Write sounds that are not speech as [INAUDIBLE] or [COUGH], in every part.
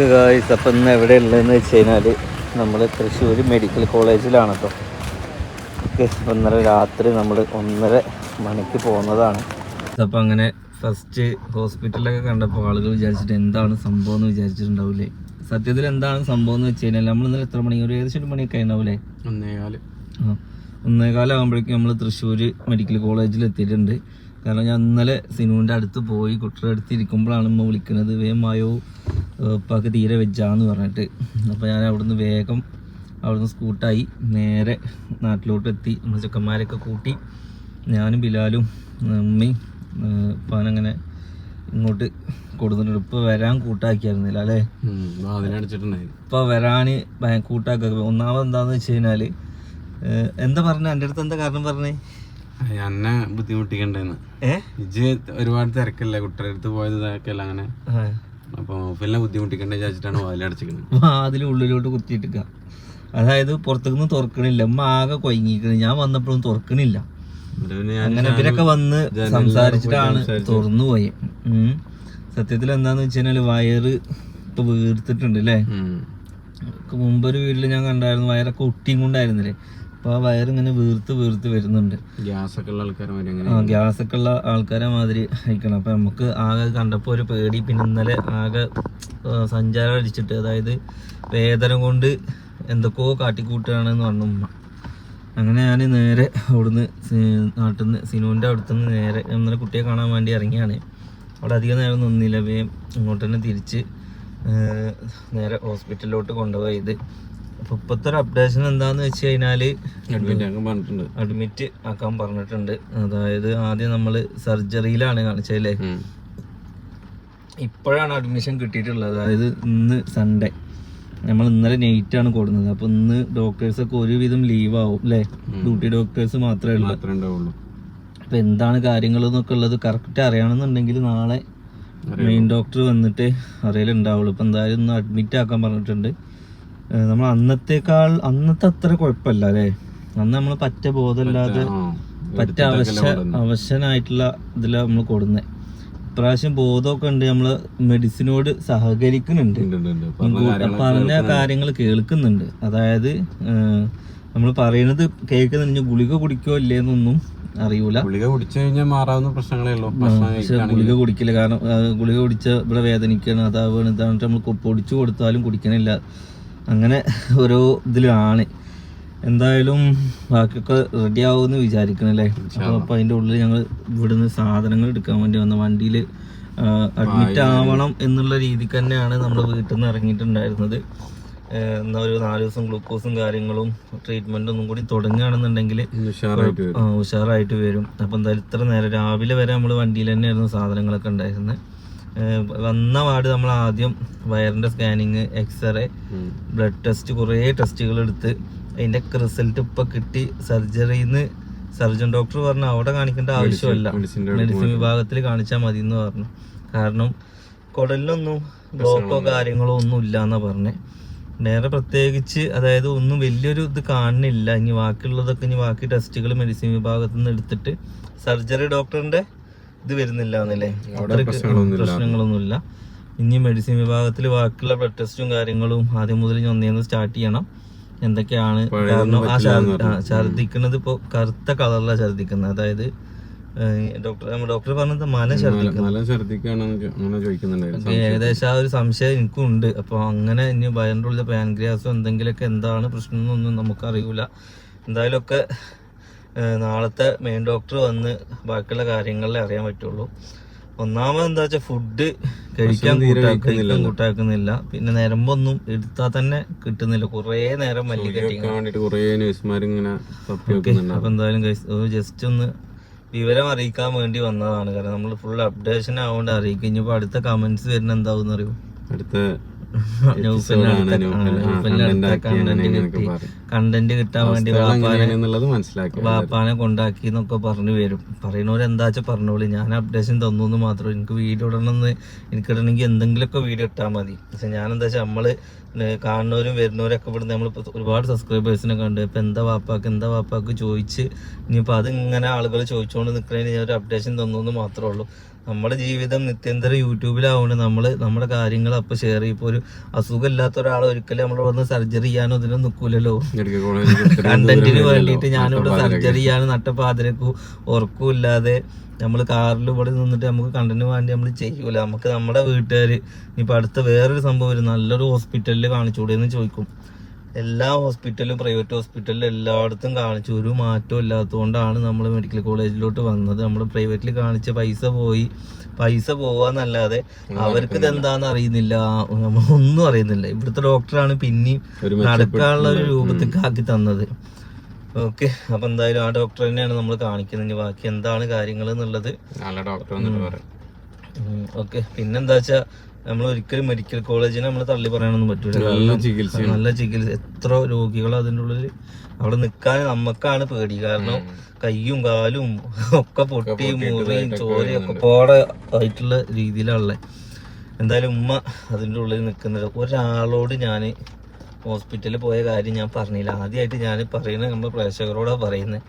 Okay guys അപ്പം ഇന്ന് എവിടെ ഉള്ളതെന്ന് വെച്ച് കഴിഞ്ഞാൽ നമ്മൾ തൃശ്ശൂർ മെഡിക്കൽ കോളേജിലാണ് കേട്ടോ ഓക്കെ ഒന്നര രാത്രി നമ്മൾ ഒന്നര മണിക്ക് പോകുന്നതാണ് അപ്പം അങ്ങനെ ഫസ്റ്റ് ഹോസ്പിറ്റലൊക്കെ കണ്ടപ്പോൾ ആളുകൾ വിചാരിച്ചിട്ട് എന്താണ് സംഭവം എന്ന് വിചാരിച്ചിട്ടുണ്ടാവില്ലേ സത്യത്തിൽ എന്താണ് സംഭവം എന്ന് വെച്ച് കഴിഞ്ഞാൽ നമ്മൾ ഇന്നലെ എത്ര മണി? ഒരു ഏകദേശം ഒരു മണിയൊക്കെ ഉണ്ടാവില്ലേ ഒന്നേകാൽ. ആ ഒന്നേകാലാകുമ്പോഴേക്കും നമ്മൾ തൃശ്ശൂർ മെഡിക്കൽ കോളേജിൽ എത്തിയിട്ടുണ്ട്. കാരണം ഞാൻ ഇന്നലെ സിനുവിന്റെ അടുത്ത് പോയി കുട്ടിയുടെ അടുത്ത് ഇരിക്കുമ്പോഴാണ് ഉമ്മ വിളിക്കുന്നത് വേഗം മായോ ഉപ്പാക്ക് തീരെ വെജാന്ന് പറഞ്ഞിട്ട്. അപ്പോൾ ഞാൻ അവിടുന്ന് വേഗം അവിടുന്ന് സ്കൂട്ടായി നേരെ നാട്ടിലോട്ട് എത്തി നമ്മൾ ചെക്കന്മാരൊക്കെ കൂട്ടി ഞാനും ബിലാലും ഉമ്മയും ഉപ്പാനങ്ങനെ ഇങ്ങോട്ട് കൊടുത്തിട്ടുണ്ട്. ഇപ്പോൾ വരാൻ കൂട്ടാക്കിയായിരുന്നില്ല അല്ലേ? ഇപ്പൊ വരാന് കൂട്ടാക്ക. ഒന്നാമത് എന്താണെന്ന് വെച്ച് കഴിഞ്ഞാൽ എന്താ പറഞ്ഞ? എന്റെ അടുത്ത് എന്താ കാരണം പറഞ്ഞേ? എന്നെ ബുദ്ധിമുട്ടിക്കണ്ടെന്ന്. ഇജ് ഒരുപാട് തിരക്കല്ലേ കുട്ടിയുടെ അടുത്ത് പോയത് ഇതാക്കല്ല അങ്ങനെ. അപ്പൊ പിന്നെ ബുദ്ധിമുട്ടിക്കണ്ടേ വിചാരിച്ചിട്ടാണ് വാതിലടച്ചിരിക്കുന്നത് വാതിൽ ഉള്ളിലോട്ട് കുത്തിയിട്ടിക്ക. അതായത് പുറത്തുനിന്ന് തുറക്കണില്ല ഉമ്മ ആകെ കൊയങ്ങിക്കണ്. ഞാൻ വന്നപ്പോഴും തുറക്കണില്ല. അങ്ങനെ ഇവരൊക്കെ വന്ന് സംസാരിച്ചിട്ടാണ് തുറന്നു പോയി സത്യത്തിൽ എന്താന്ന് വെച്ച് കഴിഞ്ഞാൽ വയറ് ഇപ്പൊ വീർത്തിട്ടുണ്ട് അല്ലേ മുമ്പൊരു വീട്ടിൽ ഞാൻ കണ്ടായിരുന്നു വയറൊക്കെ ഒട്ടിയും കൊണ്ടായിരുന്നില്ലേ? അപ്പൊ ആ വയറിങ്ങനെ വീർത്ത് വീർത്ത് വരുന്നുണ്ട്. ഗ്യാസ് ഒക്കെ ഉള്ള ആൾക്കാരെ ആ ഉള്ള ആൾക്കാരെ മാതിരി അയക്കണം അപ്പൊ നമുക്ക് ആകെ കണ്ടപ്പോൾ ഒരു പേടി. പിന്നെ ഇന്നലെ ആകെ സഞ്ചാരം അടിച്ചിട്ട് അതായത് വേദന കൊണ്ട് എന്തൊക്കെയോ കാട്ടിക്കൂട്ടുകയാണെന്ന് പറഞ്ഞു ഉമ്മ. അങ്ങനെ ഞാൻ നേരെ അവിടുന്ന് നാട്ടിൽ നിന്ന് സിനുവിന്റെ അടുത്ത് നിന്ന് നേരെ ഇന്നലെ കുട്ടിയെ കാണാൻ വേണ്ടി ഇറങ്ങിയാണ്. അവിടെ അധികം നേരം നിന്നില്ല. വേഗം ഇങ്ങോട്ട് തന്നെ തിരിച്ച് നേരെ ഹോസ്പിറ്റലിലോട്ട് കൊണ്ടുപോയത്. അപ്പോൾ ഇപ്പത്തെ ഒരു അപ്ഡേഷൻ എന്താന്ന് വെച്ച് കഴിഞ്ഞാൽ അഡ്മിറ്റ് ആക്കാൻ പറഞ്ഞിട്ടുണ്ട്. അതായത് ആദ്യം നമ്മൾ സർജറിയിലാണ് കാണിച്ചല്ലേ ഇപ്പോഴാണ് അഡ്മിഷൻ കിട്ടിയിട്ടുള്ളത്. അതായത് ഇന്ന് സൺഡേ നമ്മൾ ഇന്നലെ നൈറ്റ് ആണ് കൊടുക്കുന്നത് അപ്പൊ ഇന്ന് ഡോക്ടേഴ്സ് ഒക്കെ ഒരുവിധം ലീവ് ആവും അല്ലേ? ഡ്യൂട്ടി ഡോക്ടേഴ്സ് മാത്രമേ ഉള്ളൂ. അപ്പൊ എന്താണ് കാര്യങ്ങൾ എന്നൊക്കെ ഉള്ളത് കറക്റ്റ് അറിയണമെന്നുണ്ടെങ്കിൽ നാളെ മെയിൻ ഡോക്ടർ വന്നിട്ട് അറിയലുണ്ടാവുള്ളൂ. ഇപ്പൊ എന്തായാലും ഇന്ന് അഡ്മിറ്റ് ആക്കാൻ പറഞ്ഞിട്ടുണ്ട്. നമ്മൾ അന്നത്തേക്കാൾ അന്നത്തെ അത്ര കുഴപ്പമില്ല അല്ലേ? അന്ന് നമ്മൾ പറ്റ ബോധമില്ലാതെ പറ്റ അവശ അവശനായിട്ടുള്ള ഇതിലാണ് നമ്മൾ കൊടുന്നത് ഇപ്രാവശ്യം ബോധമൊക്കെ ഉണ്ട് നമ്മൾ മെഡിസിനോട് സഹകരിക്കുന്നുണ്ട്. പറഞ്ഞ കാര്യങ്ങൾ കേൾക്കുന്നുണ്ട്. അതായത് നമ്മൾ പറയുന്നത് കേൾക്കുന്നുണ്ട് ഗുളിക കുടിക്കോ ഇല്ലേന്നൊന്നും അറിയൂല. ഗുളിക കുടിച്ചു കഴിഞ്ഞാൽ മാറാവുന്ന പ്രശ്നങ്ങളേ ഉള്ളൂ. പക്ഷെ ഗുളിക കുടിക്കില്ല. കാരണം ഗുളിക കുടിച്ച ഇവിടെ വേദനിക്കണം അതാവാണ് ഇതാണ്. നമ്മൾ പൊടിച്ചു കൊടുത്താലും കുടിക്കണില്ല. അങ്ങനെ ഓരോ ഇതിലാണ്. എന്തായാലും ബാക്കിയൊക്കെ റെഡി ആവുമെന്ന് വിചാരിക്കണല്ലേ? അപ്പോൾ അതിന്റെ അതിന്റെ ഉള്ളിൽ ഞങ്ങൾ ഇവിടുന്ന് സാധനങ്ങൾ എടുക്കാൻ വേണ്ടി വന്ന വണ്ടിയിൽ അഡ്മിറ്റ് ആവണം എന്നുള്ള രീതിക്ക് തന്നെയാണ് നമ്മൾ വീട്ടിൽ നിന്ന് ഇറങ്ങിയിട്ടുണ്ടായിരുന്നത് എന്നാ ഒരു നാല് ദിവസം ഗ്ലൂക്കോസും കാര്യങ്ങളും ട്രീറ്റ്മെന്റ് ഒന്നും കൂടി തുടങ്ങുകയാണെന്നുണ്ടെങ്കിൽ ഉഷാറായിട്ട് വരും. അപ്പൊ എന്തായാലും ഇത്ര നേരം രാവിലെ വരെ നമ്മൾ വണ്ടിയിൽ തന്നെയായിരുന്നു സാധനങ്ങളൊക്കെ ഉണ്ടായിരുന്നത്. വന്ന പാട് നമ്മൾ ആദ്യം വയറിന്റെ സ്കാനിങ് എക്സ്റേ ബ്ലഡ് ടെസ്റ്റ് കുറേ ടെസ്റ്റുകൾ എടുത്ത് അതിന്റെ റിസൾട്ട് ഇപ്പൊ കിട്ടി. സർജറിന്ന് സർജൻ ഡോക്ടർ പറഞ്ഞു അവിടെ കാണിക്കേണ്ട ആവശ്യമില്ല. മെഡിസിൻ വിഭാഗത്തിൽ കാണിച്ചാൽ മതി എന്ന് പറഞ്ഞു. കാരണം കുടലിലൊന്നും ബ്ലോക്കോ കാര്യങ്ങളോ ഒന്നും ഇല്ല എന്നാ പറഞ്ഞേ. നേരെ പ്രത്യേകിച്ച് അതായത് ഒന്നും വലിയൊരു ഇത് കാണുന്നില്ല. ഇനി ബാക്കിയുള്ളതൊക്കെ ഇനി ബാക്കി ടെസ്റ്റുകൾ മെഡിസിൻ വിഭാഗത്തിൽ നിന്ന് എടുത്തിട്ട് സർജറി ഡോക്ടറിന്റെ ഇത് വരുന്നില്ല എന്നല്ലേ പ്രശ്നങ്ങളൊന്നുമില്ല. ഇനി മെഡിസിൻ വിഭാഗത്തിൽ ബാക്കിയുള്ള ബ്ലഡ് ടെസ്റ്റും കാര്യങ്ങളും ആദ്യം മുതൽ ഒന്നേന്ന് സ്റ്റാർട്ട് ചെയ്യണം. എന്തൊക്കെയാണ് കാരണം ആ ഛർദിക്കുന്നത് ഇപ്പോൾ കറുത്ത കളറിലാണ് ഛർദിക്കുന്നത് അതായത് ഡോക്ടർ ഡോക്ടർ പറഞ്ഞത് മന ഛർദിക്കുന്നത് ഏകദേശം ആ ഒരു സംശയം എനിക്കും ഉണ്ട് അപ്പോൾ അങ്ങനെ ഇനി വയറിന്റെ ഉള്ളിൽ പാൻഗ്രിയാസോ എന്തെങ്കിലുമൊക്കെ എന്താണ് പ്രശ്നം എന്നൊന്നും നമുക്കറിയില്ല എന്തായാലും ഒക്കെ നാളത്തെ മെയിൻ ഡോക്ടർ വന്ന് ബാക്കിയുള്ള കാര്യങ്ങളെ അറിയാൻ പറ്റുള്ളൂ. ഒന്നാമത് എന്താ വെച്ചാൽ ഫുഡ് കഴിക്കാൻ കഴിക്കാൻ കൂട്ടാക്കുന്നില്ല. പിന്നെ നിരമ്പൊന്നും എടുത്താൽ തന്നെ കിട്ടുന്നില്ല. കുറേ നേരം മല്ലി കെട്ടി കേൾക്കാൻ വേണ്ടിട്ട് കുറേ നഴ്സുമാർ ഇങ്ങനെ തപ്പി വെക്കുന്നുണ്ട്. അപ്പൊ എന്തായാലും ജസ്റ്റ് ഒന്ന് വിവരം അറിയിക്കാൻ വേണ്ടി വന്നതാണ്. കാരണം നമ്മൾ ഫുൾ അപ്ഡേഷൻ ആവുകൊണ്ട് അറിയിക്കും. ഇനിയിപ്പോ അടുത്ത കമന്റ്സ് വരുന്ന എന്താവും അറിയോ അടുത്ത [LAUGHS] കണ്ടന്റ് കിട്ടാൻ വേണ്ടി വാപ്പാനെ മനസ്സിലാക്കി വാപ്പാനെ കൊണ്ടാക്കി എന്നൊക്കെ പറഞ്ഞു വരും. പറയുന്നവര് എന്താ വെച്ചാൽ പറഞ്ഞോളി. ഞാൻ അപ്ഡേഷൻ തന്നു എന്ന് മാത്രം എനിക്ക് വീഡിയോ ഇടണമെന്ന് എനിക്ക് ഇടണമെങ്കിൽ എന്തെങ്കിലുമൊക്കെ വീഡിയോ ഇട്ടാൽ മതി. പക്ഷെ ഞാൻ എന്താ വെച്ചാൽ നമ്മൾ കാണുന്നവരും വരുന്നവരൊക്കെ ഇവിടുന്ന് നമ്മൾ ഒരുപാട് സബ്സ്ക്രൈബേഴ്സിനെ കണ്ട് ഇപ്പൊ എന്താ വാപ്പാക്ക് എന്താ വാപ്പാക്ക് ചോദിച്ച് ഇനിയിപ്പോൾ അത് ഇങ്ങനെ ആളുകൾ ചോദിച്ചുകൊണ്ട് നിൽക്കുന്നതിന് ഞാൻ ഒരു അപ്ഡേഷൻ തന്നു എന്ന് മാത്രമേ ഉള്ളൂ. നമ്മുടെ ജീവിതം നിത്യന്തര യൂട്യൂബിലാവുകൊണ്ട് നമ്മൾ നമ്മുടെ കാര്യങ്ങൾ അപ്പോൾ ഷെയർ ചെയ്യും. ഇപ്പോൾ ഒരു അസുഖമില്ലാത്ത ഒരാൾ ഒരിക്കലും നമ്മൾ വന്ന് സർജറി ചെയ്യാനോ ഇതിനും നിൽക്കൂലല്ലോ കണ്ടന്റിന് വേണ്ടിയിട്ട് ഞാനിവിടെ സർജറി ചെയ്യാനും നട്ടപ്പാതിരക്കും ഉറക്കമില്ലാതെ നമ്മൾ കാറിൽ ഇവിടെ നിന്നിട്ട് നമുക്ക് കണ്ടന്റ് വേണ്ടി നമ്മൾ ചെയ്യൂല. നമുക്ക് നമ്മുടെ വീട്ടുകാർ ഇനിയിപ്പോൾ അടുത്ത വേറൊരു സംഭവം വരും. നല്ലൊരു ഹോസ്പിറ്റലിൽ കാണിച്ചുകൂടെ എന്ന് ചോദിക്കും. എല്ലാ ഹോസ്പിറ്റലും പ്രൈവറ്റ് ഹോസ്പിറ്റലിലും എല്ലായിടത്തും കാണിച്ചു. ഒരു മാറ്റവും ഇല്ലാത്തതുകൊണ്ടാണ് നമ്മൾ മെഡിക്കൽ കോളേജിലോട്ട് വന്നത്. നമ്മൾ പ്രൈവറ്റിൽ കാണിച്ച പൈസ പോയി. പൈസ പോവാന്നല്ലാതെ അവർക്ക് ഇതെന്താന്ന് അറിയുന്നില്ല. നമ്മളൊന്നും അറിയുന്നില്ല. ഇവിടുത്തെ ഡോക്ടറാണ് പിന്നെയും നടക്കാനുള്ള ഒരു രൂപത്തിൽ ആക്കി തന്നത്. ഓക്കെ. അപ്പൊ എന്തായാലും ആ ഡോക്ടർ തന്നെയാണ് നമ്മൾ കാണിക്കുന്നത്. ഇനി ബാക്കി എന്താണ് കാര്യങ്ങൾ എന്നുള്ളത്. നല്ല ഡോക്ടർ ഓക്കെ. പിന്നെന്താ വെച്ചാ നമ്മൾ ഒരിക്കലും മെഡിക്കൽ കോളേജിനെ നമ്മൾ തള്ളി പറയാനൊന്നും പറ്റൂല. നല്ല ചികിത്സ നല്ല ചികിത്സ എത്ര രോഗികൾ അതിന്റെ ഉള്ളിൽ അവിടെ നിൽക്കാൻ നമുക്കാണ് പേടി. കാരണം കയ്യും കാലും ഒക്കെ പൊട്ടി മുറിയും ചോരയും ഒക്കെ പോടെ ആയിട്ടുള്ള രീതിയിലുള്ള എന്തായാലും ഉമ്മ അതിന്റെ ഉള്ളിൽ നിൽക്കുന്നത് ഒരാളോട് ഞാൻ ഹോസ്പിറ്റലിൽ പോയ കാര്യം ഞാൻ പറഞ്ഞില്ല. ആദ്യമായിട്ട് ഞാൻ പറയുന്നത് നമ്മൾ പ്രേക്ഷകരോടാണ് പറയുന്നത്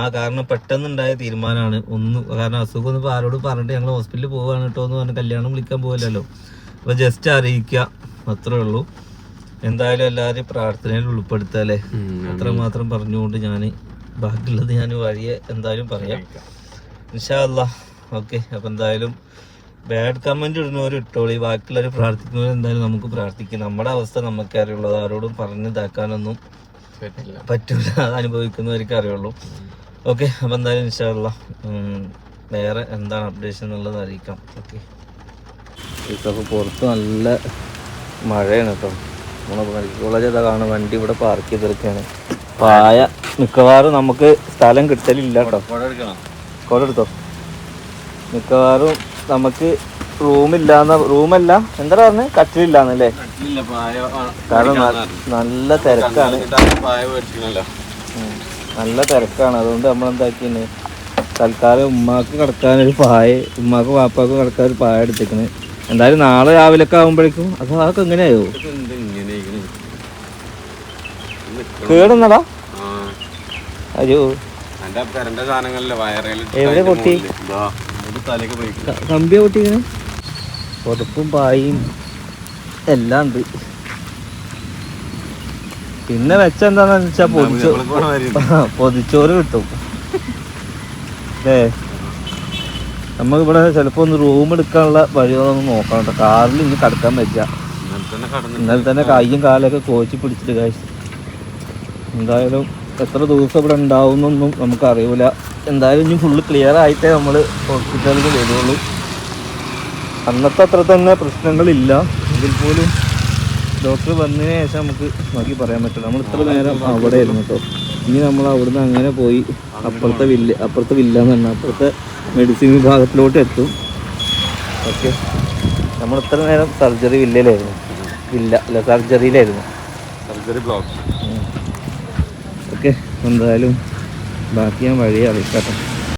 ആ കാരണം പെട്ടെന്നുണ്ടായ തീരുമാനമാണ് ഒന്ന് കാരണം അസുഖം ഒന്ന് ആരോട് പറഞ്ഞിട്ട് ഞങ്ങൾ ഹോസ്പിറ്റലിൽ പോവാണ് കേട്ടോ എന്ന് പറഞ്ഞ് കല്യാണം വിളിക്കാൻ പോകില്ലല്ലോ അപ്പോൾ ജസ്റ്റ് അറിയിക്കുക അത്രേ ഉള്ളൂ. എന്തായാലും എല്ലാവരും പ്രാർത്ഥനയിൽ ഉൾപ്പെടുത്തല്ലേ അത്ര മാത്രം പറഞ്ഞുകൊണ്ട് ഞാൻ ബാക്കിയുള്ളത് ഞാൻ വഴിയെ എന്തായാലും പറയാം. ഇൻഷാല്ല ഓക്കെ. അപ്പം എന്തായാലും ബാഡ് കമന്റ് ഇടുന്നവർ ഇട്ടോളി. ബാക്കിയുള്ളവർ പ്രാർത്ഥിക്കുന്നവർ എന്തായാലും നമുക്ക് പ്രാർത്ഥിക്കാം. നമ്മുടെ അവസ്ഥ നമുക്ക് അറിയുള്ളത് ആരോടും പറഞ്ഞ് ഇതാക്കാനൊന്നും പറ്റില്ല പറ്റൂല. അത് അനുഭവിക്കുന്നവർക്ക് അറിയുള്ളൂ. ഓക്കെ അപ്പം എന്തായാലും ഇൻഷാല്ല വേറെ എന്താണ് അപ്ഡേഷൻ എന്നുള്ളത് അറിയിക്കാം. ഓക്കെ. ഇപ്പോൾ പുറത്ത് നല്ല മഴയാണ് കേട്ടോ. നമ്മളെ മെഡിക്കൽ കോളേജ് ഇതാ കാണും വണ്ടി ഇവിടെ പാർക്ക് ചെയ്തെടുക്കുകയാണ് പായ മിക്കവാറും നമുക്ക് സ്ഥലം കിട്ടലില്ല കേട്ടോ. എടുക്കണം? കോട എടുത്തോ? മിക്കവാറും നമുക്ക് റൂമില്ലാന്ന റൂമല്ല. എന്താ പറഞ്ഞത് കട്ടിലില്ലാന്നല്ലേ? കാരണം നല്ല തിരക്കാണ്. നല്ല തിരക്കാണ്. അതുകൊണ്ട് നമ്മൾ എന്താക്കിന് തൽക്കാലം ഉമ്മാക്ക് കിടക്കാൻ ഒരു പായ ഉമ്മാക്ക് വാപ്പാക്ക് കിടക്കാൻ ഒരു പായ എടുത്തേക്കണ്. എന്തായാലും നാളെ രാവിലെ ഒക്കെ ആകുമ്പോഴേക്കും അപ്പൊ അതൊക്കെ എങ്ങനെയായോ. കേടുന്നടാ. അയ്യോ. എവിടെ പൊട്ടി? കമ്പിയ പൊട്ടിങ്ങനെ പുതപ്പും പായും എല്ലാം ഉണ്ട്. പിന്നെ വെച്ച എന്താന്ന് വെച്ചാ പൊതിച്ചോ പൊതിച്ചോറ് കിട്ടും. ഏ നമുക്ക് ഇവിടെ ചിലപ്പോ ഒന്ന് റൂം എടുക്കാനുള്ള വഴികളൊന്നും നോക്കണം കാറിൽ ഇനി കടക്കാൻ കടന്നു ഇന്നലെ തന്നെ കയ്യും കാലൊക്കെ കോച്ചി പിടിച്ചിട്ട് കാശ് എന്തായാലും എത്ര ദിവസം ഇവിടെ ഉണ്ടാവുന്നൊന്നും നമുക്ക് അറിയൂല എന്തായാലും ഇനി ഫുള്ള് ക്ലിയർ ആയിട്ടേ നമ്മൾ ഹോസ്പിറ്റലിൽ വരുള്ളൂ. അന്നത്തെ അത്ര തന്നെ പ്രശ്നങ്ങളില്ല. എങ്കിൽ പോലും ഡോക്ടർ വന്നതിന് ശേഷം നമുക്ക് നോക്കി പറയാൻ പറ്റില്ല. നമ്മൾ ഇത്ര നേരം അവിടെ ആയിരുന്നു കേട്ടോ ഇനി നമ്മൾ അവിടുന്ന് അങ്ങനെ പോയി അപ്പുറത്തെ വില്ല അപ്പുറത്തെ വില്ല എന്ന് പറഞ്ഞാൽ അപ്പുറത്തെ മെഡിസിൻ വിഭാഗത്തിലോട്ട് എത്തും. ഓക്കെ നമ്മൾ ഇത്ര നേരം സർജറി വില്ലയിലായിരുന്നു. ഇല്ല അല്ല സർജറിയിലായിരുന്നു സർജറി ബ്ലോക്ക് ഓക്കെ എന്തായാലും ബാക്കി ഞാൻ വഴി അറിയിക്കാട്ടോ.